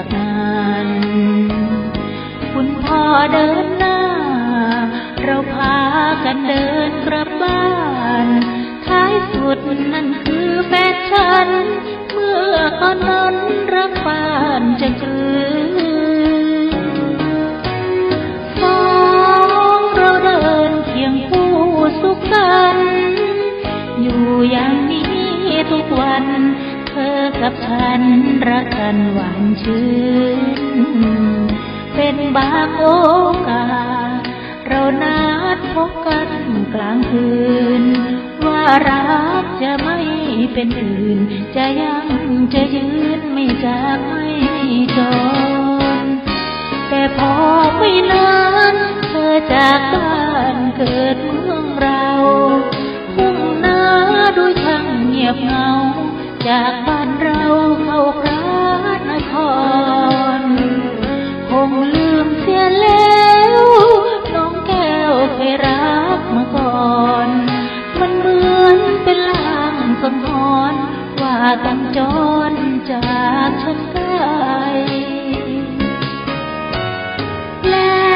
จากงานคุณพ่อเดินหน้า เราพากันเดินกลับบ้าน ท้ายสุดนั่นคือแฟชั่นเมื่อตอนนั้นรักบ้านจะกลืนสองเราเดินเคียงคู่สุขสัน อยู่อย่างนี้ทุกวัน เธอกับฉันรักกันหวานชื่น เป็นบางโอกาสเรานัดพบกันกลางคืน ว่ารักจะไม่เป็นอื่น จะยังจะยืนไม่จากไม่จน แต่พอไม่นานเธอจากบ้า จากบ้านเราเข้าพระนคร คงลืมเสียแล้ว น้องแก้วเคยรักมาก่อน มันเหมือนเป็นลางสังหรณ์ว่าต้องจรจากฉันไกลแล้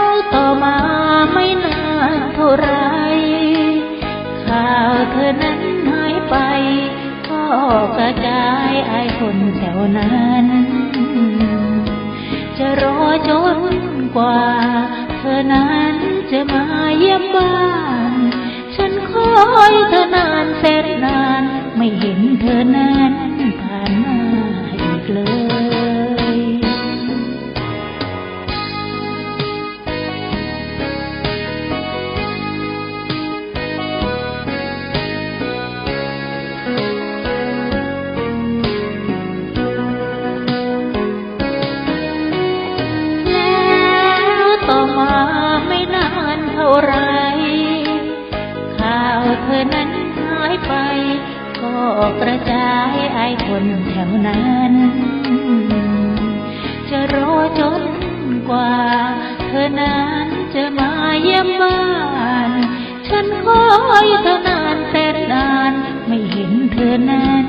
วต่อมาไม่นานเท่าไร ข่าวเธอนั้นหายไป กระจายไอ้คนแถวนั้น จะรอจนกว่า เธอนั้นจะมาเยี่ยมบ้าน ฉันคอยเธอนานแสนนาน ไม่เห็นเธอนั้นผ่าน ก็กระจายไอคนแถวนั้น จะรอจนกว่า เธอนั้นจะมาเยี่ยมบ้าน ฉันคอยเธอนานแต่นาน ไม่เห็นเธอนั้น